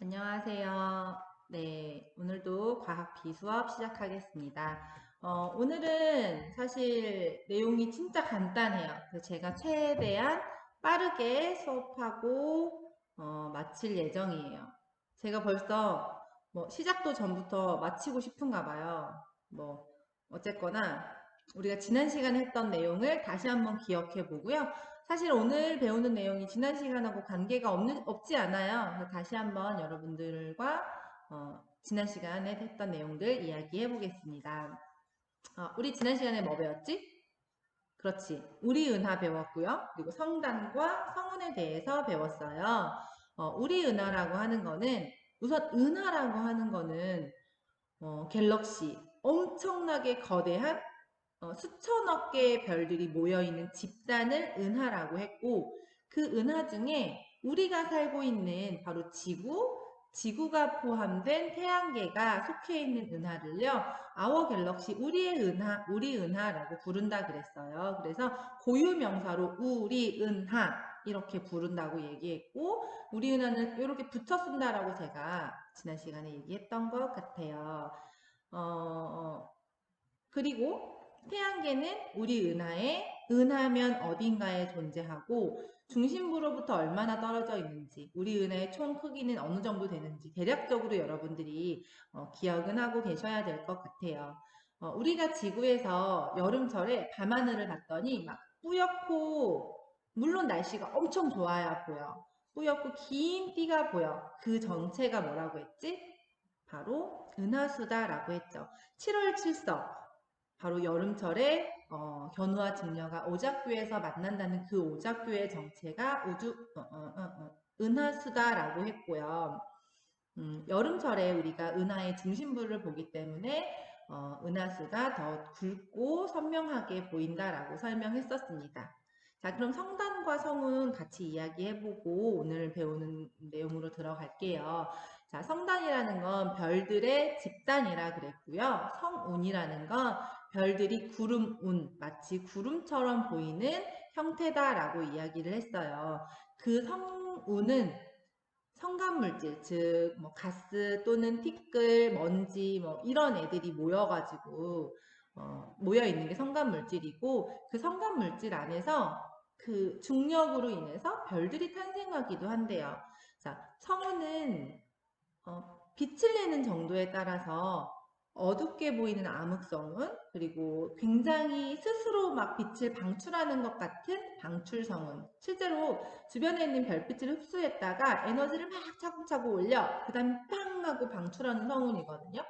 안녕하세요. 네, 오늘도 과학 비수업 시작하겠습니다. 어, 오늘은 사실 내용이 진짜 간단해요. 제가 최대한 빠르게 수업하고 어, 마칠 예정이에요. 제가 벌써 뭐 시작도 전부터 마치고 싶은가 봐요. 뭐 어쨌거나 우리가 지난 시간에 했던 내용을 다시 한번 기억해 보고요. 사실 오늘 배우는 내용이 지난 시간하고 관계가 없는, 없지 않아요. 다시 한번 여러분들과 어, 지난 시간에 했던 내용들 이야기해 보겠습니다. 어, 우리 지난 시간에 뭐 배웠지? 그렇지. 우리 은하 배웠고요. 그리고 성단과 성운에 대해서 배웠어요. 어, 우리 은하라고 하는 거는 우선 은하라고 하는 거는 어, 갤럭시 엄청나게 거대한 어, 수천억 개의 별들이 모여있는 집단을 은하라고 했고 그 은하 중에 우리가 살고 있는 바로 지구, 지구가 포함된 태양계가 속해 있는 은하를요, 아워 갤럭시 우리의 은하, 우리 은하라고 부른다 그랬어요. 그래서 고유 명사로 우리 은하 이렇게 부른다고 얘기했고, 우리 은하는 이렇게 붙여 쓴다라고 제가 지난 시간에 얘기했던 것 같아요. 어, 어 그리고 태양계는 우리 은하의 은하면 어딘가에 존재하고 중심부로부터 얼마나 떨어져 있는지 우리 은하의 총 크기는 어느 정도 되는지 대략적으로 여러분들이 어, 기억은 하고 계셔야 될 것 같아요. 어, 우리가 지구에서 여름철에 밤하늘을 봤더니 막 뿌옇고 물론 날씨가 엄청 좋아야 보여. 뿌옇고 긴 띠가 보여. 그 정체가 뭐라고 했지? 바로 은하수다라고 했죠. 7월 7석 바로 여름철에 어, 견우와 직녀가 오작교에서 만난다는 그 오작교의 정체가 우주 어, 어, 어, 어 은하수다라고 했고요. 음, 여름철에 우리가 은하의 중심부를 보기 때문에 어, 은하수가 더 굵고 선명하게 보인다라고 설명했었습니다. 자, 그럼 성단과 성은 같이 이야기해보고 오늘 배우는 내용으로 들어갈게요. 자, 성단이라는 건 별들의 집단이라 그랬고요. 성운이라는 건 별들이 구름운, 마치 구름처럼 보이는 형태다라고 이야기를 했어요. 그 성운은 성간물질, 즉, 뭐, 가스 또는 티끌, 먼지, 뭐, 이런 애들이 모여가지고, 어, 모여있는 게 성간물질이고, 그 성간물질 안에서 그 중력으로 인해서 별들이 탄생하기도 한대요. 자, 성운은, 어, 빛을 내는 정도에 따라서 어둡게 보이는 암흑성은 그리고 굉장히 스스로 막 빛을 방출하는 것 같은 방출성은 실제로 주변에 있는 별빛을 흡수했다가 에너지를 막 차곡차곡 올려 그 다음에 빵 하고 방출하는 성운이거든요.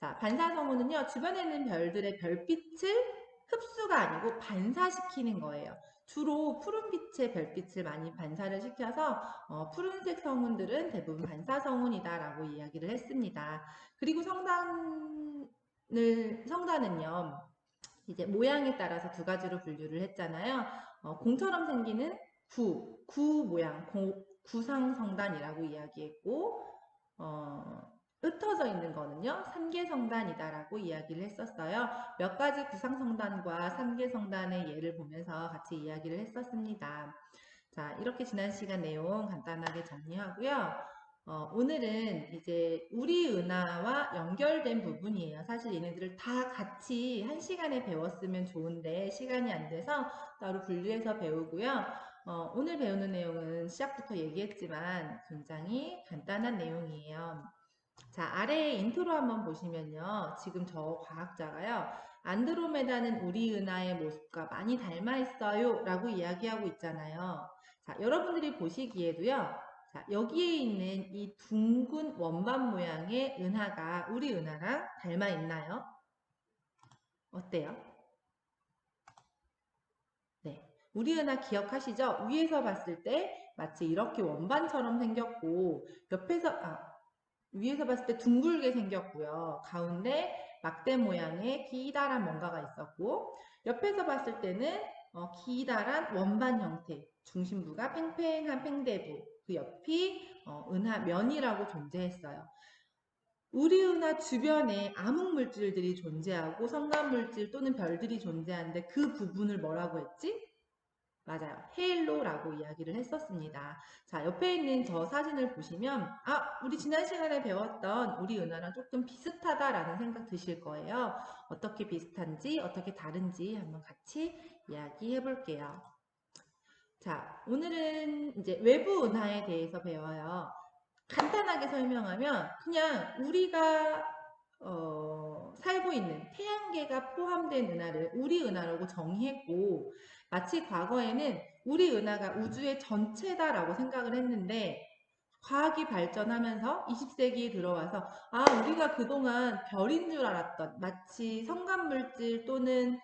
자 반사성운은요 주변에 있는 별들의 별빛을 흡수가 아니고 반사시키는 거예요. 주로 푸른빛의 별빛을 많이 반사를 시켜서 어, 푸른색 성운들은 대부분 반사 성운이다라고 이야기를 했습니다. 그리고 성단을 성단은요. 이제 모양에 따라서 두 가지로 분류를 했잖아요. 어, 공처럼 생기는 구, 구 모양, 고, 구상성단이라고 이야기했고 어, 흩어져 있는 거는요. 삼계성단이다라고 이야기를 했었어요. 몇 가지 구상성단과 삼계성단의 예를 보면서 같이 이야기를 했었습니다. 자, 이렇게 지난 시간 내용 간단하게 정리하고요. 어, 오늘은 이제 우리 은하와 연결된 부분이에요. 사실 얘네들을 다 같이 한 시간에 배웠으면 좋은데 시간이 안 돼서 따로 분류해서 배우고요. 어, 오늘 배우는 내용은 시작부터 얘기했지만 굉장히 간단한 내용이에요. 자, 아래에 인트로 한번 보시면요. 지금 저 과학자가요. 안드로메다는 우리 은하의 모습과 많이 닮아 있어요. 라고 이야기하고 있잖아요. 자, 여러분들이 보시기에도요. 자, 여기에 있는 이 둥근 원반 모양의 은하가 우리 은하랑 닮아 있나요? 어때요? 네. 우리 은하 기억하시죠? 위에서 봤을 때 마치 이렇게 원반처럼 생겼고 옆에서 아, 위에서 봤을 때 둥글게 생겼고요. 가운데 막대 모양의 기다란 뭔가가 있었고 옆에서 봤을 때는 어, 기다란 원반 형태 중심부가 팽팽한 팽대부 그 옆이 어, 은하 면이라고 존재했어요. 우리 은하 주변에 암흑 물질들이 존재하고 성간 물질 또는 별들이 존재하는데 그 부분을 뭐라고 했지? 맞아요. 헤일로라고 이야기를 했었습니다. 자, 옆에 있는 저 사진을 보시면, 아, 우리 지난 시간에 배웠던 우리 은하랑 조금 비슷하다라는 생각 드실 거예요. 어떻게 비슷한지, 어떻게 다른지 한번 같이 이야기해 볼게요. 자, 오늘은 이제 외부 은하에 대해서 배워요. 간단하게 설명하면, 그냥 우리가 어, 살고 있는 태양계가 포함된 은하를 우리 은하라고 정의했고 마치 과거에는 우리 은하가 우주의 전체다라고 생각을 했는데 과학이 발전하면서 20세기에 들어와서 아 우리가 그동안 별인 줄 알았던 마치 성간물질 또는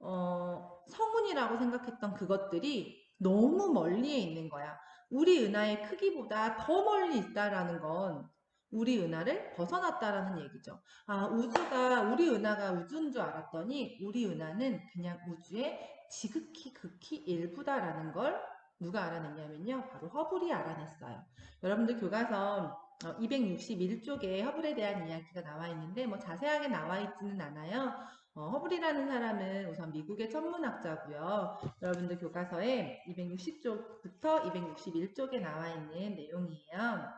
어, 성운이라고 생각했던 그것들이 너무 멀리에 있는 거야. 우리 은하의 크기보다 더 멀리 있다라는 건 우리 은하를 벗어났다라는 얘기죠. 아, 우주가, 우리 은하가 우주인 줄 알았더니 우리 은하는 그냥 우주의 지극히 극히 일부다라는 걸 누가 알아냈냐면요. 바로 허블이 알아냈어요. 여러분들 교과서 261쪽에 어, 허블에 대한 이야기가 나와 있는데 뭐 자세하게 나와 있지는 않아요. 어, 허블이라는 사람은 우선 미국의 천문학자고요. 여러분들 교과서에 260쪽부터 261쪽에 나와 있는 내용이에요.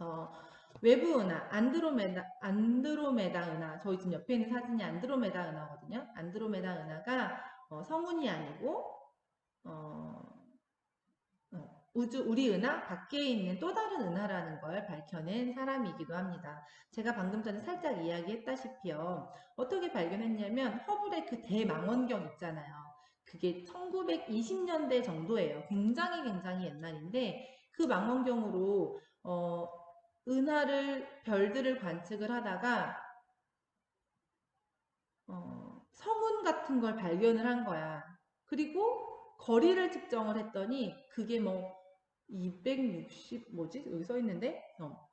어, 외부 은하, 안드로메다, 안드로메다 은하. 저희 지금 옆에 있는 사진이 안드로메다 은하거든요. 안드로메다 은하가 어, 성운이 아니고 어, 어, 우주 우리 은하 밖에 있는 또 다른 은하라는 걸 밝혀낸 사람이기도 합니다. 제가 방금 전에 살짝 이야기했다시피요. 어떻게 발견했냐면 허블의 그 대망원경 있잖아요. 그게 1920년대 정도예요. 굉장히 굉장히 옛날인데 그 망원경으로 어, 은하를 별들을 관측을 하다가 어, 같은 걸 발견을 한 거야. 그리고 거리를 측정을 했더니 그게 뭐 260 뭐지 여기 써 있는데 어,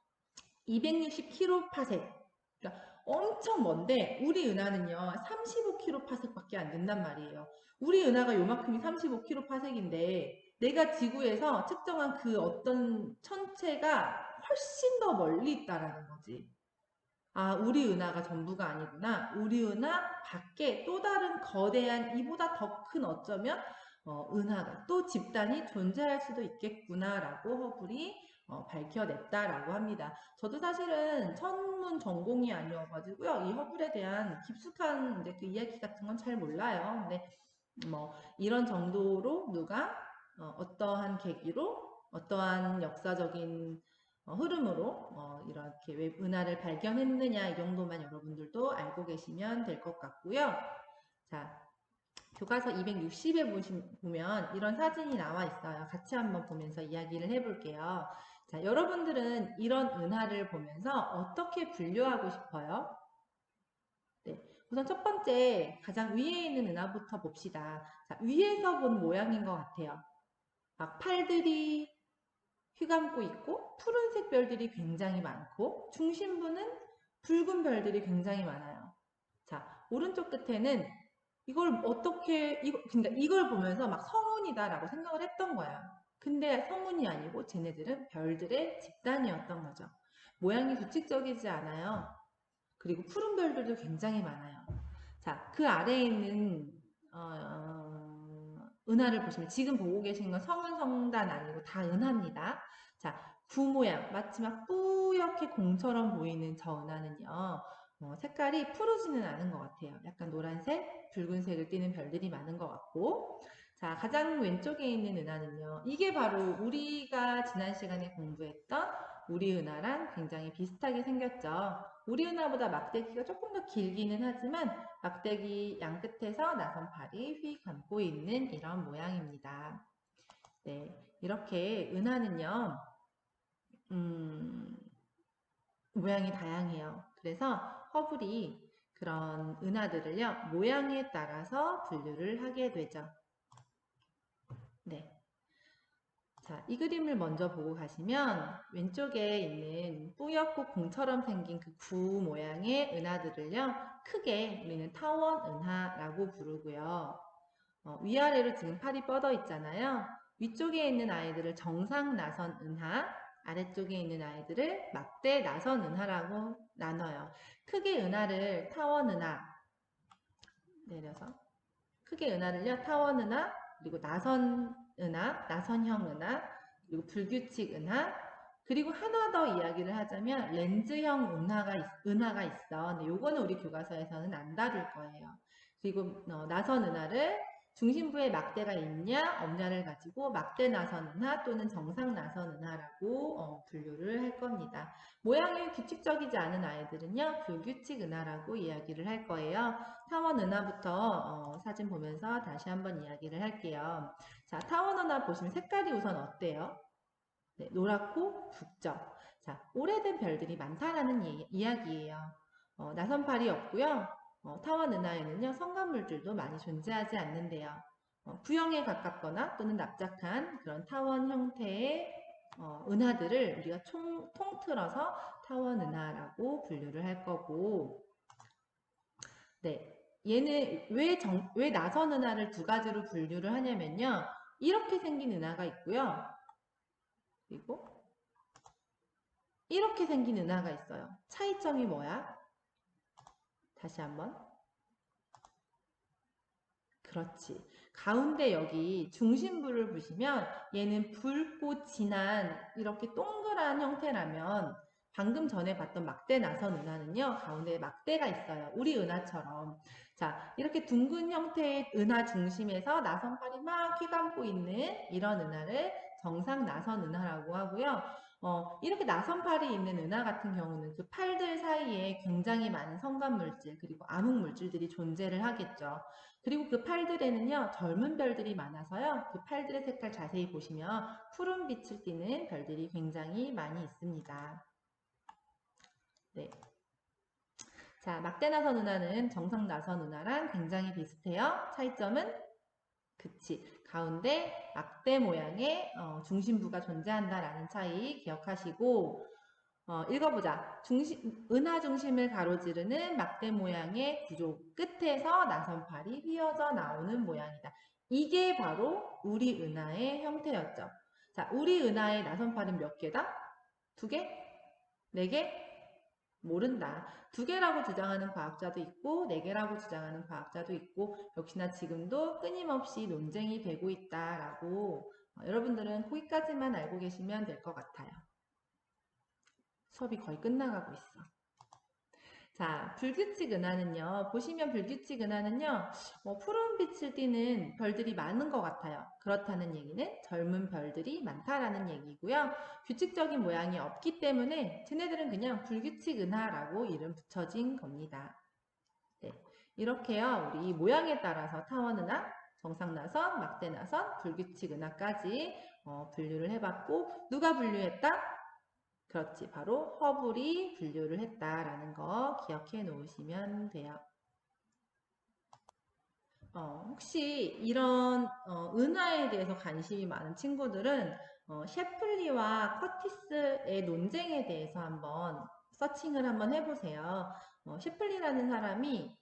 260kpsec. 그러니까 엄청 먼데 우리 은하는요 35kpsec밖에 안 된단 말이에요. 우리 은하가 요만큼이 35kpsec인데 내가 지구에서 측정한 그 어떤 천체가 훨씬 더 멀리 있다라는 거지. 아, 우리 은하가 전부가 아니구나. 우리 은하 밖에 또 다른 거대한 이보다 더 큰 어쩌면 어, 은하가 또 집단이 존재할 수도 있겠구나라고 허블이 어, 밝혀냈다라고 합니다. 저도 사실은 천문 전공이 아니어가지고요. 이 허블에 대한 깊숙한 이제 그 이야기 같은 건 잘 몰라요. 근데 뭐 이런 정도로 누가 어, 떠한 계기로 어떠한 역사적인 어, 흐름으로 어, 이렇게 웹 은하를 발견했느냐 이 정도만 여러분들도 알고 계시면 될 것 같고요. 자, 교과서 260에 보시면 이런 사진이 나와 있어요. 같이 한번 보면서 이야기를 해볼게요. 자, 여러분들은 이런 은하를 보면서 어떻게 분류하고 싶어요? 네, 우선 첫 번째 가장 위에 있는 은하부터 봅시다. 자, 위에서 본 모양인 것 같아요. 막 팔들이 휘감고 있고 푸른색 별들이 굉장히 많고 중심부는 붉은 별들이 굉장히 많아요. 자, 오른쪽 끝에는 이걸 어떻게 이거 그러니까 이걸 보면서 막 성운이다라고 생각을 했던 거야. 근데 성운이 아니고 쟤네들은 별들의 집단이었던 거죠. 모양이 규칙적이지 않아요. 그리고 푸른 별들도 굉장히 많아요. 자, 그 아래에 있는 어, 은하를 보시면 지금 보고 계신 건 성은 성단 아니고 다 은하입니다. 자, 구 모양 마치 막 뿌옇게 공처럼 보이는 저 은하는요. 어, 색깔이 푸르지는 않은 것 같아요. 약간 노란색, 붉은색을 띠는 별들이 많은 것 같고 자, 가장 왼쪽에 있는 은하는요. 이게 바로 우리가 지난 시간에 공부했던 우리 은하랑 굉장히 비슷하게 생겼죠. 우리 은하보다 막대기가 조금 더 길기는 하지만 막대기 양끝에서 나선팔이 휘 감고 있는 이런 모양입니다. 네, 이렇게 은하는요. 음, 모양이 다양해요. 그래서 허블이 그런 은하들을요. 모양에 따라서 분류를 하게 되죠. 네. 자, 이 그림을 먼저 보고 가시면 왼쪽에 있는 뿌옇고 공처럼 생긴 그 구 모양의 은하들을요. 크게 우리는 타원 은하라고 부르고요. 어, 위아래로 지금 팔이 뻗어 있잖아요. 위쪽에 있는 아이들을 정상 나선 은하, 아래쪽에 있는 아이들을 막대 나선 은하라고 나눠요. 크게 은하를 타원 은하 내려서 크게 은하를요 타원 은하, 그리고 나선 은하, 나선형 은하, 그리고 불규칙 은하, 그리고 하나 더 이야기를 하자면 렌즈형 은하가, 있, 은하가 있어. 근데 요거는 우리 교과서에서는 안 다룰 거예요. 그리고 어, 나선 은하를 중심부에 막대가 있냐 없냐를 가지고 막대 나선 은하 또는 정상 나선 은하라고 어, 분류를 할 겁니다. 모양이 규칙적이지 않은 아이들은요 불규칙 은하라고 이야기를 할 거예요. 타원 은하부터 어, 사진 보면서 다시 한번 이야기를 할게요. 자 타원 은하 보시면 색깔이 우선 어때요? 네, 노랗고 붉죠. 자 오래된 별들이 많다라는 이, 이야기예요. 어, 나선팔이 없고요. 어, 타원 은하에는요 성간물질도 많이 존재하지 않는데요. 어, 구형에 가깝거나 또는 납작한 그런 타원 형태의 어, 은하들을 우리가 총, 통틀어서 타원 은하라고 분류를 할 거고 네 얘는 왜, 정, 왜 나선 은하를 두 가지로 분류를 하냐면요 이렇게 생긴 은하가 있고요 그리고 이렇게 생긴 은하가 있어요 차이점이 뭐야? 다시 한번. 그렇지. 가운데 여기 중심부를 보시면 얘는 붉고 진한 이렇게 동그란 형태라면 방금 전에 봤던 막대 나선 은하는요. 가운데에 막대가 있어요. 우리 은하처럼. 자, 이렇게 둥근 형태의 은하 중심에서 나선팔이 막 휘감고 있는 이런 은하를 정상 나선 은하라고 하고요. 어, 이렇게 나선팔이 있는 은하 같은 경우는 그 팔들 사이에 굉장히 많은 성간물질 그리고 암흑물질들이 존재를 하겠죠. 그리고 그 팔들에는요 젊은 별들이 많아서요 그 팔들의 색깔 자세히 보시면 푸른 빛을 띠는 별들이 굉장히 많이 있습니다. 네. 자, 막대나선 은하는 정상 나선 은하랑 굉장히 비슷해요. 차이점은 그치. 가운데 막대 모양의 어, 중심부가 존재한다라는 차이 기억하시고 어, 읽어보자. 중심, 은하 중심을 가로지르는 막대 모양의 구조 끝에서 나선팔이 휘어져 나오는 모양이다. 이게 바로 우리 은하의 형태였죠. 자, 우리 은하의 나선팔은 몇 개다? 두 개? 네 개? 모른다. 두 개라고 주장하는 과학자도 있고 네 개라고 주장하는 과학자도 있고 역시나 지금도 끊임없이 논쟁이 되고 있다라고 어, 여러분들은 거기까지만 알고 계시면 될 것 같아요. 수업이 거의 끝나가고 있어. 자, 불규칙 은하는요. 보시면 불규칙 은하는요. 뭐 푸른 빛을 띠는 별들이 많은 것 같아요. 그렇다는 얘기는 젊은 별들이 많다라는 얘기고요. 규칙적인 모양이 없기 때문에 쟤네들은 그냥 불규칙 은하라고 이름 붙여진 겁니다. 네, 이렇게요. 우리 모양에 따라서 타원 은하, 정상나선, 막대나선, 불규칙 은하까지 어, 분류를 해봤고 누가 분류했다? 그렇지. 바로 허블이 분류를 했다라는 거 기억해 놓으시면 돼요. 어, 혹시 이런 어, 은하에 대해서 관심이 많은 친구들은 어, 셰플리와 커티스의 논쟁에 대해서 한번 서칭을 한번 해보세요. 어, 셰플리라는 사람이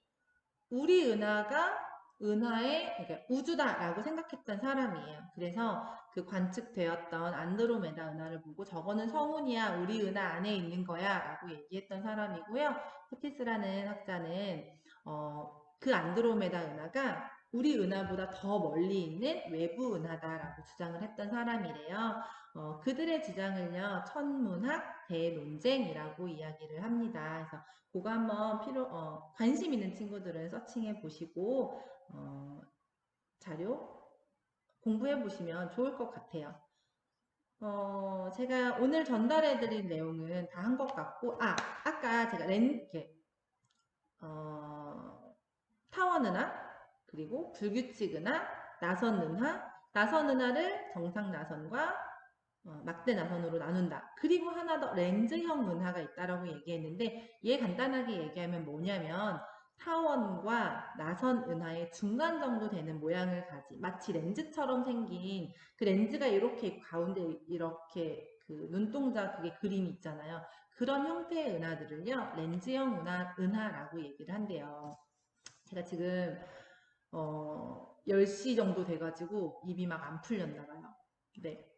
우리 은하가 은하의 그러니까 우주다라고 생각했던 사람이에요. 그래서 그 관측되었던 안드로메다 은하를 보고 저거는 성운이야, 우리 은하 안에 있는 거야 라고 얘기했던 사람이고요. 포티스라는 학자는 어, 그 안드로메다 은하가 우리 은하보다 더 멀리 있는 외부 은하다라고 주장을 했던 사람이래요. 어, 그들의 주장을요, 천문학 대논쟁이라고 이야기를 합니다. 그래서 그거 한번 필요, 어, 관심 있는 친구들은 서칭해 보시고, 어, 자료 공부해 보시면 좋을 것 같아요. 어, 제가 오늘 전달해 드린 내용은 다 한 것 같고, 아, 아까 제가 렌, 이렇게, 어, 타원 은하, 그리고 불규칙 은하, 나선 은하, 나선 은하를 정상 나선과 어, 막대 나선으로 나눈다. 그리고 하나 더 렌즈형 은하가 있다라고 얘기했는데 얘 간단하게 얘기하면 뭐냐면 타원과 나선 은하의 중간 정도 되는 모양을 가지 마치 렌즈처럼 생긴 그 렌즈가 이렇게 가운데 이렇게 그 눈동자 그게 그림이 있잖아요. 그런 형태의 은하들을요 렌즈형 은하, 은하라고 얘기를 한대요. 제가 지금 어 10시 정도 돼가지고 입이 막 안 풀렸나 봐요. 네.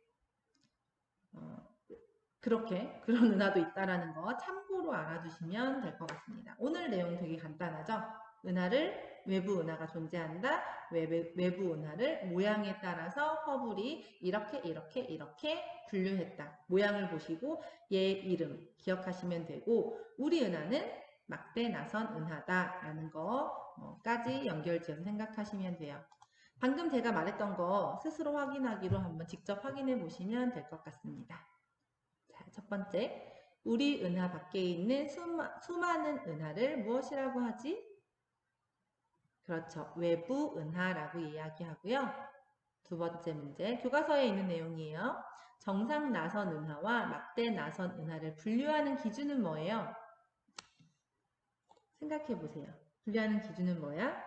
어, 그렇게 그런 은하도 있다라는 거 참고로 알아두시면 될 것 같습니다. 오늘 내용 되게 간단하죠? 은하를 외부 은하가 존재한다. 외부, 외부 은하를 모양에 따라서 허블이 이렇게 이렇게 이렇게 분류했다. 모양을 보시고 얘 이름 기억하시면 되고 우리 은하는 막대 나선 은하다라는 거까지 연결지어서 생각하시면 돼요. 방금 제가 말했던 거 스스로 확인하기로 한번 직접 확인해 보시면 될 것 같습니다. 자, 첫 번째. 우리 은하 밖에 있는 수마, 수많은 은하를 무엇이라고 하지? 그렇죠. 외부 은하라고 이야기하고요. 두 번째 문제. 교과서에 있는 내용이에요. 정상 나선 은하와 막대 나선 은하를 분류하는 기준은 뭐예요? 생각해 보세요. 분류하는 기준은 뭐야?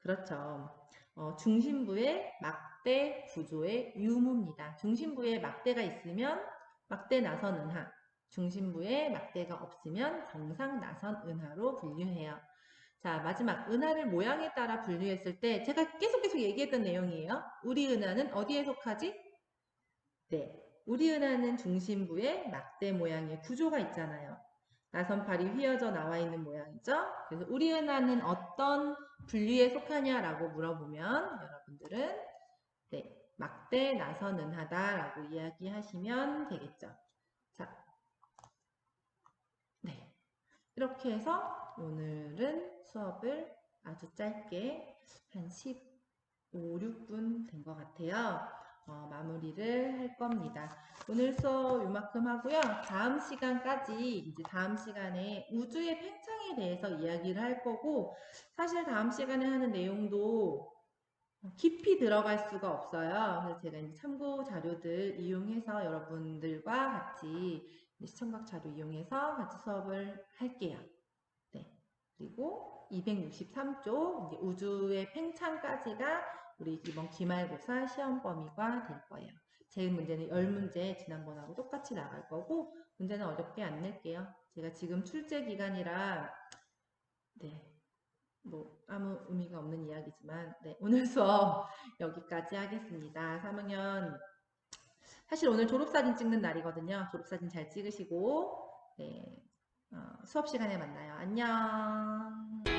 그렇죠. 어, 중심부의 막대 구조의 유무입니다. 중심부에 막대가 있으면 막대 나선 은하, 중심부에 막대가 없으면 정상 나선 은하로 분류해요. 자, 마지막 은하를 모양에 따라 분류했을 때 제가 계속 계속 얘기했던 내용이에요. 우리 은하는 어디에 속하지? 네, 우리 은하는 중심부에 막대 모양의 구조가 있잖아요. 나선팔이 휘어져 나와 있는 모양이죠. 그래서 우리 은하는 어떤 분류에 속하냐라고 물어보면 여러분들은 네, 막대 나선 은하다라고 이야기하시면 되겠죠. 자, 네, 이렇게 해서 오늘은 수업을 아주 짧게 한 15, 6분 된 것 같아요. 어, 마무리를 할 겁니다. 오늘 수업 요만큼 하고요. 다음 시간까지 이제 다음 시간에 우주의 팽창에 대해서 이야기를 할 거고 사실 다음 시간에 하는 내용도 깊이 들어갈 수가 없어요. 그래서 제가 이제 참고 자료들 이용해서 여러분들과 같이 시청각 자료 이용해서 같이 수업을 할게요. 네. 그리고 263쪽 우주의 팽창까지가 우리 이번 기말고사 시험 범위가 될 거예요. 제 문제는 10문제 지난번하고 똑같이 나갈 거고 문제는 어렵게 안 낼게요. 제가 지금 출제 기간이라 네. 뭐 아무 의미가 없는 이야기지만 네, 오늘 수업 여기까지 하겠습니다. 3학년 사실 오늘 졸업사진 찍는 날이거든요. 졸업사진 잘 찍으시고 네, 어, 수업 시간에 만나요. 안녕